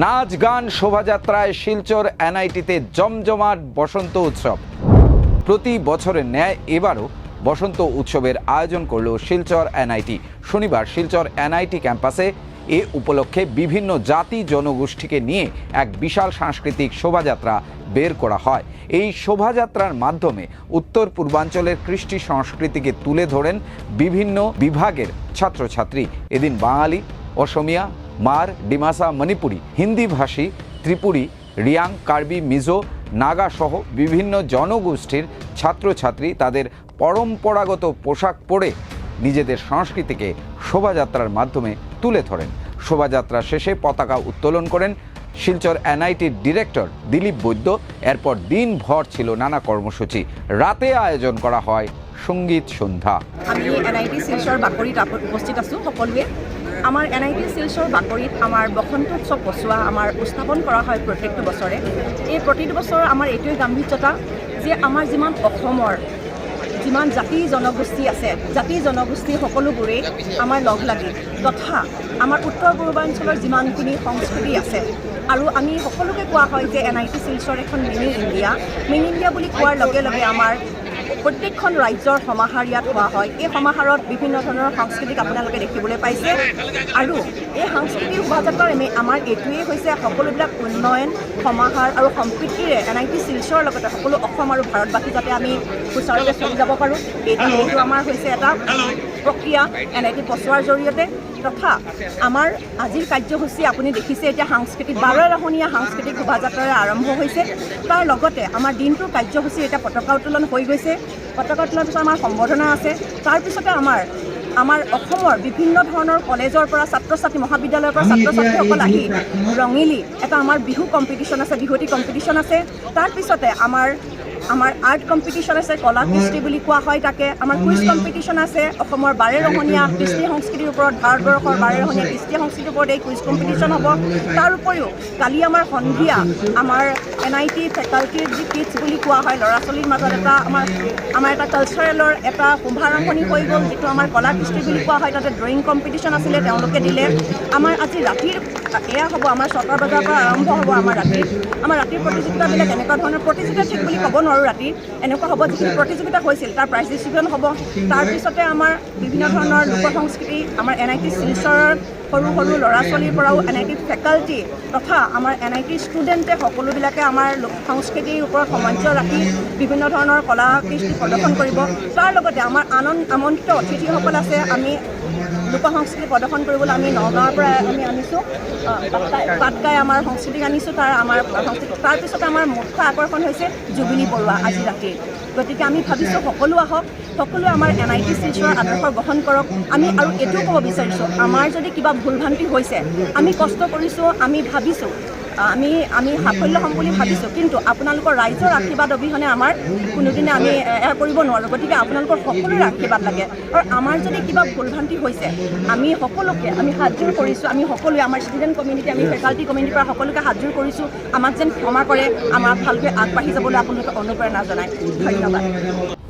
নাচ, গান, শোভাযাত্রায় শিলচর এনআইটিতে জমজমাট বসন্ত উৎসব। প্রতি বছরের ন্যায় এবারও বসন্ত উৎসবের আয়োজন করল শিলচর এনআইটি। শনিবার শিলচর এনআইটি ক্যাম্পাসে এ উপলক্ষে বিভিন্ন জাতি জনগোষ্ঠীকে নিয়ে এক বিশাল সাংস্কৃতিক শোভাযাত্রা বের করা হয়। এই শোভাযাত্রার মাধ্যমে উত্তর পূর্বাঞ্চলের কৃষ্টি সংস্কৃতিকে তুলে ধরেন বিভিন্ন বিভাগের ছাত্রছাত্রী। এদিন বাঙালি, অসমিয়া মার, ডিমাসা, মণিপুরি হিন্দিভাষী ত্রিপুরী, রিয়াং, কার্বি, মিজো, নাগা সহ বিভিন্ন জনগোষ্ঠীর ছাত্রছাত্রী তাদের পরম্পরাগত পোশাক পরে নিজেদের সংস্কৃতিকে শোভাযাত্রার মাধ্যমে তুলে ধরেন। শোভাযাত্রা শেষে পতাকা উত্তোলন করেন শিলচর এনআইটির ডিরেক্টর দিলীপ বৈদ্য। এরপর দিনভর ছিল নানা কর্মসূচি। রাতে আয়োজন করা হয় সংগীত সন্ধ্যা। আমি এন আই টি শিলচৰ বাকৰিত উপস্থিত আছোঁ সকলোৱে। আমাৰ এন আই টি শিলচৰ বাকৰিত আমাৰ বসন্ত উৎসৱ বচোৱা আমাৰ উত্থাপন কৰা হয় প্ৰত্যেকটো বছৰে। এই প্ৰতিটো বছৰ আমাৰ এইটোৱে গাম্ভীৰ্যতা যে আমাৰ যিমান অসমৰ যিমান জাতি জনগোষ্ঠী আছে জাতি জনগোষ্ঠী সকলোবোৰেই আমাৰ লগ লাগি তথা আমাৰ উত্তৰ পূৰ্বাঞ্চলৰ যিমানখিনি সংস্কৃতি আছে আৰু আমি সকলোকে কোৱা হয় যে এন আই টি শিলচৰ এখন মিনি ইণ্ডিয়া। মিনি ইণ্ডিয়া বুলি কোৱাৰ লগে লগে আমাৰ প্ৰত্যেকখন ৰাজ্যৰ সমাহাৰ ইয়াত হোৱা হয়। এই সমাহাৰত বিভিন্ন ধৰণৰ সাংস্কৃতিক আপোনালোকে দেখিবলৈ পাইছে। আৰু এই সাংস্কৃতিক শোভাযাত্ৰাৰ আমি আমাৰ এইটোৱেই হৈছে সকলোবিলাক উন্নয়ন সমাহাৰ আৰু সম্প্ৰীতিৰে এন আই টি শিলচৰৰ লগতে সকলো অসম আৰু ভাৰতবাসী যাতে আমি সুচাৰুৰূপে চলি যাব পাৰোঁ। এইটো এইটো আমাৰ হৈছে এটা প্ৰক্ৰিয়া এন আই টি বচোৱাৰ জৰিয়তে। তথা আমাৰ আজিৰ কাৰ্যসূচী আপুনি দেখিছে এতিয়া সাংস্কৃতিক বাৰ ৰাহনীয়া সাংস্কৃতিক শোভাযাত্ৰাৰে আৰম্ভ হৈছে। তাৰ লগতে আমাৰ দিনটোৰ কাৰ্যসূচী এতিয়া পতাকা উত্তোলন হৈ গৈছে। পতাকা উত্তোলনৰ পিছত আমাৰ সম্বৰ্ধনা আছে। তাৰপিছতে আমাৰ আমাৰ অসমৰ বিভিন্ন ধৰণৰ কলেজৰ পৰা ছাত্ৰ ছাত্ৰী মহাবিদ্যালয়ৰ পৰা ছাত্ৰ ছাত্ৰীসকল আহি ৰঙিলী এটা আমাৰ বিহু কম্পিটিশ্যন আছে বিহুৱতী কম্পিটিশ্যন আছে। তাৰপিছতে আমাৰ আমাৰ আৰ্ট কম্পিটিশ্যন আছে কলা কৃষ্টি বুলি কোৱা হয় তাকে। আমাৰ কুইজ কম্পিটিশ্যন আছে অসমৰ বাৰে ৰহণীয়া কৃষ্টি সংস্কৃতিৰ ওপৰত ভাৰতবৰ্ষৰ বাৰে ৰহণীয়া কৃষ্টি সংস্কৃতিৰ ওপৰত এই কুইজ কম্পিটিশ্যন হ'ব। তাৰ উপৰিও কালি আমাৰ সন্ধিয়া আমাৰ এন আই টি ফেকাল্টিৰ যি কিটছ বুলি কোৱা হয় ল'ৰা ছোৱালীৰ মাজত এটা আমাৰ আমাৰ এটা কালচাৰেলৰ এটা শুভাৰম্ভণি হৈ গ'ল যিটো আমাৰ কলা কৃষ্টি বুলি কোৱা হয়। তাতে ড্ৰয়িং কম্পিটিশ্যন আছিলে তেওঁলোকে দিলে। আমাৰ আজি ৰাতিৰ এয়া হ'ব আমাৰ ছটা বজাৰ পৰা আৰম্ভ হ'ব। আমাৰ ৰাতিৰ আমাৰ ৰাতিৰ প্ৰতিযোগিতাবিলাক এনেকুৱা ধৰণৰ প্ৰতিযোগিতা ঠিক বুলি ক'ব নোৱাৰোঁ। ৰাতি এনেকুৱা হ'ব যিখিনি প্ৰতিযোগিতা হৈছিল, তাৰ প্ৰাইজ ডিষ্ট্ৰিবিউশ্যন হ'ব। তাৰপিছতে আমাৰ বিভিন্ন ধৰণৰ লোক সংস্কৃতি, আমাৰ এন আই টি শিলচৰৰ সৰু সৰু ল'ৰা ছোৱালীৰ পৰাও এন আই টি ফেকাল্টি তথা আমাৰ এন আই টি ষ্টুডেণ্টে সকলোবিলাকে আমাৰ লোক সংস্কৃতিৰ ওপৰত সমঞ্চ ৰাখি বিভিন্ন ধৰণৰ কলা কৃষ্টি প্ৰদৰ্শন কৰিব। তাৰ লগতে আমাৰ আনন্দ আমন্ত্ৰিত অতিথিসকল আছে, আমি লোক সংস্কৃতি প্ৰদৰ্শন কৰিবলৈ আমি নগাঁৱৰ পৰা আমি আনিছোঁ। পাটকাই আমাৰ সংস্কৃতিক আনিছোঁ, তাৰ আমাৰ সংস্কৃতি তাৰপিছতে আমাৰ মুখ্য আকৰ্ষণ হৈছে জুবিনী বৰুৱা আজি ৰাতি। গতিকে আমি ভাবিছোঁ সকলো আহক, সকলোৱে আমাৰ এন আই টি শিলচৰৰ আদৰ্শ গ্ৰহণ কৰক। আমি আৰু এইটোও ক'ব বিচাৰিছোঁ, আমাৰ যদি কিবা ভুল ভ্ৰান্তি হৈছে, আমি কষ্ট কৰিছোঁ, আমি ভাবিছোঁ আমি আমি সাফল্য হ'ম বুলি ভাবিছোঁ। কিন্তু আপোনালোকৰ ৰাইজৰ আশীৰ্বাদ অবিহনে আমাৰ কোনোদিনে আমি এয়া কৰিব নোৱাৰোঁ। গতিকে আপোনালোকৰ সকলোৰে আশীৰ্বাদ লাগে। আৰু আমাৰ যদি কিবা ভুল ভ্ৰান্তি হৈছে, আমি সকলোকে, আমি হাতযোৰ কৰিছোঁ, আমি সকলোৱে, আমাৰ ষ্টুডেণ্ট কমিউনিটি আমি ফেকাল্টি কমিউনিটিৰ পৰা সকলোকে হাতযোৰ কৰিছোঁ। আমাক যেন ক্ষমা কৰে আমাক ভালকৈ আগবাঢ়ি যাবলৈ আপোনালোকে অনুপ্ৰেৰণা জনায়। ধন্যবাদ।